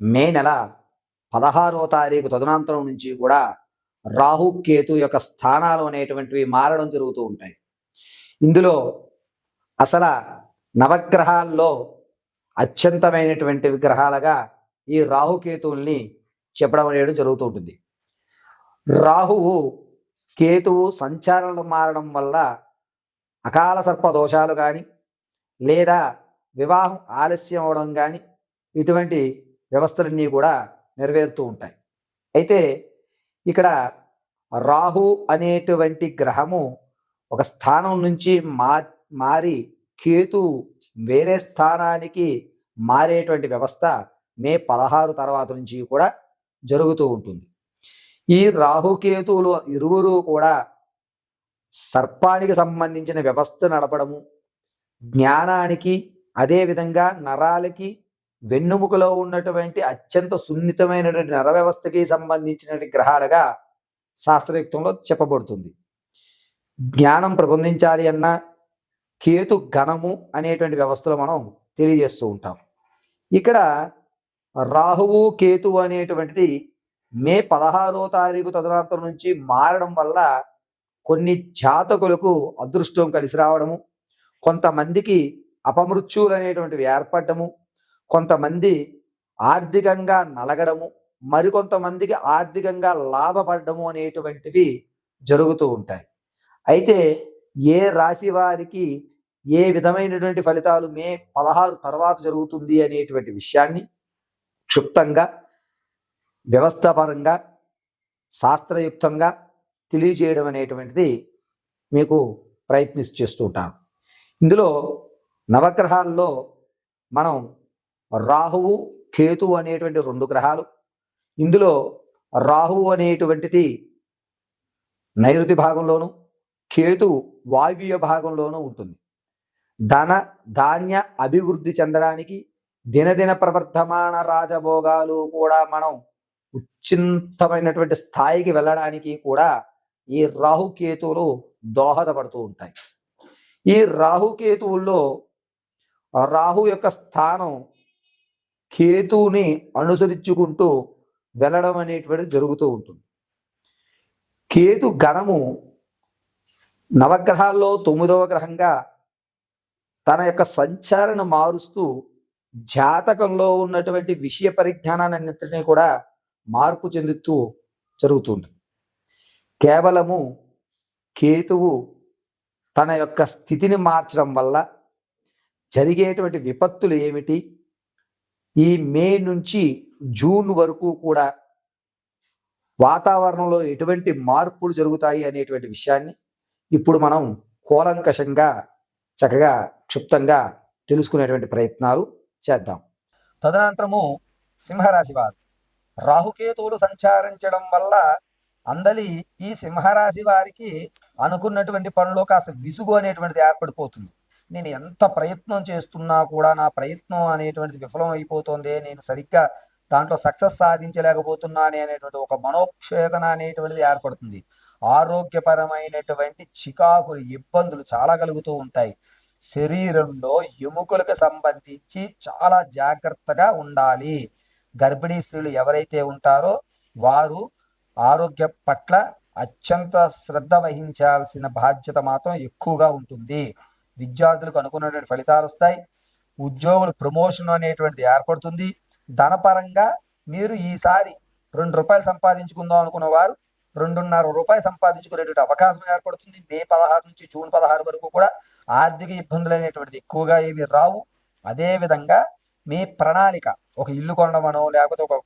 మే నెల పదహారో తారీఖు తదనంతరం నుంచి కూడా రాహు కేతు యొక్క స్థానాలు అనేటువంటివి మారడం జరుగుతూ ఉంటాయి. ఇందులో అసలు నవగ్రహాల్లో అత్యంతమైనటువంటి విగ్రహాలుగా ఈ రాహుకేతువుల్ని చెప్పడం అనేది జరుగుతూ ఉంటుంది. రాహువు కేతువు సంచారాలు మారడం వల్ల అకాల సర్ప దోషాలు కానీ లేదా వివాహం ఆలస్యం అవడం కానీ ఇటువంటి వ్యవస్థలన్నీ కూడా నెరవేరుతూ ఉంటాయి. అయితే ఇక్కడ రాహు అనేటువంటి గ్రహము ఒక స్థానం నుంచి మా మారి కేతు వేరే స్థానానికి మారేటువంటి వ్యవస్థ మే పదహారు తర్వాత నుంచి కూడా జరుగుతూ ఉంటుంది. ఈ రాహుకేతువులు ఇరువురు కూడా సర్పానికి సంబంధించిన వ్యవస్థ నడపడము జ్ఞానానికి అదేవిధంగా నరాలకి వెన్నుముకలో ఉన్నటువంటి అత్యంత సున్నితమైనటువంటి నర వ్యవస్థకి సంబంధించినటువంటి గ్రహాలుగా శాస్త్రయుక్తంలో చెప్పబడుతుంది. జ్ఞానం ప్రబంధించాలి అన్న కేతు ఘనము అనేటువంటి వ్యవస్థలో మనం తెలియజేస్తూ ఉంటాం. ఇక్కడ రాహువు కేతు అనేటువంటిది మే పదహారో తారీఖు తదనంతరం నుంచి మారడం వల్ల కొన్ని జాతకులకు అదృష్టం కలిసి రావడము కొంతమందికి అపమృత్యువులు అనేటువంటివి ఏర్పడము కొంతమంది ఆర్థికంగా నలగడము మరికొంతమందికి ఆర్థికంగా లాభపడము అనేటువంటివి జరుగుతూ ఉంటాయి. అయితే ఏ రాశి వారికి ఏ విధమైనటువంటి ఫలితాలు మే పదహారు తర్వాత జరుగుతుంది అనేటువంటి విషయాన్ని క్షుప్తంగా వ్యవస్థాపరంగా శాస్త్రయుక్తంగా తెలియజేయడం అనేటువంటిది మీకు ప్రయత్నిస్తూ చేస్తూ ఉంటాను. ఇందులో నవగ్రహాల్లో మనం రాహువు కేతువు అనేటువంటి రెండు గ్రహాలు. ఇందులో రాహువు అనేటువంటిది నైరుతి భాగంలోను కేతు వాయువ్య భాగంలోనూ ఉంటుంది. ధన ధాన్య అభివృద్ధి చెందడానికి దినదిన ప్రవర్ధమాన రాజభోగాలు కూడా మనం ఉచ్చింతమైనటువంటి స్థాయికి వెళ్ళడానికి కూడా ఈ రాహుకేతువులు దోహదపడుతూ ఉంటాయి. ఈ రాహుకేతువుల్లో రాహు యొక్క స్థానం కేతువుని అనుసరించుకుంటూ వెళ్ళడం అనేటువంటిది జరుగుతూ ఉంటుంది. కేతు గణము నవగ్రహాల్లో తొమ్మిదవ గ్రహంగా తన యొక్క సంచారణ మారుస్తూ జాతకంలో ఉన్నటువంటి విషయ పరిజ్ఞానాన్నింటినీ కూడా మార్పు చెందుతూ జరుగుతుంది. కేవలము కేతువు తన యొక్క స్థితిని మార్చడం వల్ల జరిగేటువంటి విపత్తులు ఏమిటి? ఈ మే నుంచి జూన్ వరకు కూడా వాతావరణంలో ఎటువంటి మార్పులు జరుగుతాయి అనేటువంటి విషయాన్ని ఇప్పుడు మనం కూలంకషంగా చక్కగా క్షుప్తంగా తెలుసుకునేటువంటి ప్రయత్నాలు చేద్దాం. తదనంతరము సింహరాశి వారు. రాహుకేతువులు సంచారించడం వల్ల అందలి ఈ సింహరాశి వారికి అనుకున్నటువంటి పనులు కాస్త విసుగు అనేటువంటిది ఏర్పడిపోతుంది. నేను ఎంత ప్రయత్నం చేస్తున్నా కూడా నా ప్రయత్నం అనేటువంటిది విఫలం అయిపోతుంది. నేను సరిగ్గా దాంట్లో సక్సెస్ సాధించలేకపోతున్నానే అనేటువంటి ఒక మనోక్షేదన అనేటువంటిది ఏర్పడుతుంది. ఆరోగ్యపరమైనటువంటి చికాకులు ఇబ్బందులు చాలా కలుగుతూ ఉంటాయి. శరీరంలో ఎముకలకు సంబంధించి చాలా జాగ్రత్తగా ఉండాలి. గర్భిణీ స్త్రీలు ఎవరైతే ఉంటారో వారు ఆరోగ్య పట్ల అత్యంత శ్రద్ధ వహించాల్సిన బాధ్యత మాత్రం ఎక్కువగా ఉంటుంది. విద్యార్థులకు అనుకున్నటువంటి ఫలితాలు వస్తాయి. ఉద్యోగులు ప్రమోషన్ అనేటువంటిది ఏర్పడుతుంది. ధనపరంగా మీరు ఈసారి రెండు రూపాయలు సంపాదించుకుందాం అనుకున్న వారు రెండున్నర రూపాయలు సంపాదించుకునేటువంటి అవకాశం ఏర్పడుతుంది. మే పదహారు నుంచి జూన్ పదహారు వరకు కూడా ఆర్థిక ఇబ్బందులు అనేటువంటిది ఎక్కువగా ఏమి రావు. అదేవిధంగా మీ ప్రణాళిక ఒక ఇల్లు కొనడమనో లేకపోతే ఒక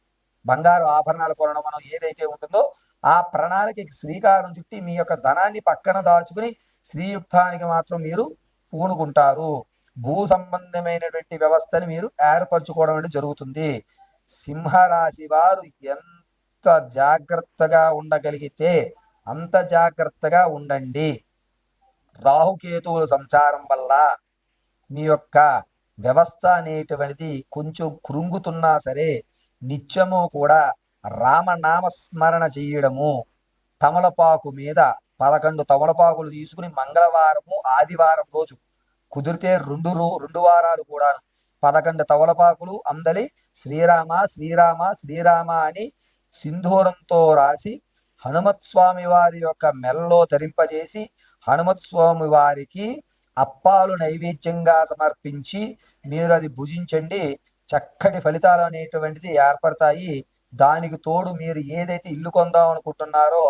బంగారు ఆభరణాలు కొనడమనో ఏదైతే ఉంటుందో ఆ ప్రణాళికకి శ్రీకారం చుట్టి మీ యొక్క ధనాన్ని పక్కన దాచుకుని శ్రీయుక్తానికి మాత్రం మీరు పూనుకుంటారు. భూ సంబంధమైనటువంటి వ్యవస్థని మీరు ఏర్పరచుకోవడం అనేది జరుగుతుంది. సింహరాశి వారు ఎంత జాగ్రత్తగా ఉండగలిగితే అంత జాగ్రత్తగా ఉండండి. రాహుకేతువుల సంచారం వల్ల మీ యొక్క వ్యవస్థ అనేటువంటిది కొంచెం కృంగుతున్నా సరే నిత్యము కూడా రామనామస్మరణ చేయడము తమలపాకు మీద పదకొండు తమలపాకులు తీసుకుని మంగళవారము ఆదివారం రోజు కుదిరితే రెండు రో రెండు వారాలు కూడా పదకొండు తమలపాకులు అందలి శ్రీరామ శ్రీరామ శ్రీరామ అని సింధూరంతో రాసి హనుమత్ స్వామి వారి యొక్క మెల్లో ధరింపజేసి హనుమత్ స్వామి వారికి అప్పాలు నైవేద్యంగా సమర్పించి మీరు అది భుజించండి. చక్కటి ఫలితాలు అనేటువంటిది ఏర్పడతాయి. దానికి తోడు మీరు ఏదైతే ఇల్లు కొందాం అనుకుంటున్నారో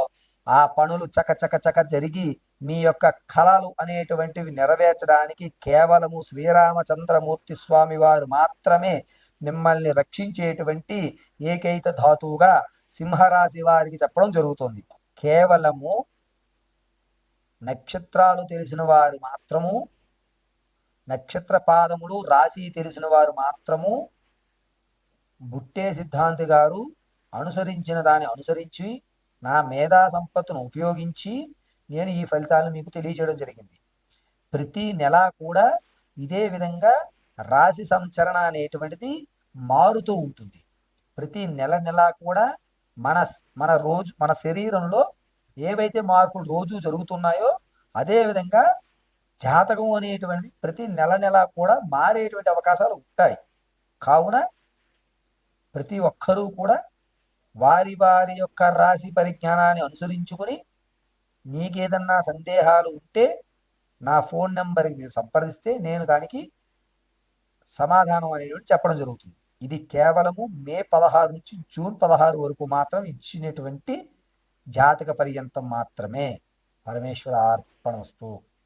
ఆ పనులు చక చక చక జరిగి మీ యొక్క కళలు అనేటువంటివి నెరవేర్చడానికి కేవలము శ్రీరామచంద్రమూర్తి స్వామి వారు మాత్రమే మిమ్మల్ని రక్షించేటువంటి ఏకైక ధాతువుగా సింహరాశి వారికి చెప్పడం జరుగుతుంది. కేవలము నక్షత్రాలు తెలిసిన వారు మాత్రము నక్షత్ర పాదములు రాశి తెలిసిన వారు మాత్రము బుట్టే సిద్ధాంతి గారు అనుసరించిన దాన్ని అనుసరించి నా మేధా సంపత్తును ఉపయోగించి నేను ఈ ఫలితాలను మీకు తెలియజేయడం జరిగింది. ప్రతి నెల కూడా ఇదే విధంగా రాశి సంచరణ అనేటువంటిది మారుతూ ఉంటుంది. ప్రతి నెల నెల కూడా మన మన రోజు మన శరీరంలో ఏవైతే మార్పులు రోజు జరుగుతున్నాయో అదే విధంగా జాతకం అనేటువంటిది ప్రతి నెల నెల కూడా మారేటువంటి అవకాశాలు ఉంటాయి. కావున ప్రతి ఒక్కరూ కూడా వారి వారి యొక్క రాశి పరిజ్ఞానాన్ని అనుసరించుకొని నీకేదన్నా సందేహాలు ఉంటే నా ఫోన్ నెంబర్కి మీరు సంప్రదిస్తే నేను దానికి సమాధానం అనేటువంటి చెప్పడం జరుగుతుంది. ఇది కేవలము మే పదహారు నుంచి జూన్ పదహారు వరకు మాత్రం ఇచ్చినటువంటి జాతక పర్యంతం మాత్రమే. పరమేశ్వర అర్పణ వస్తువు.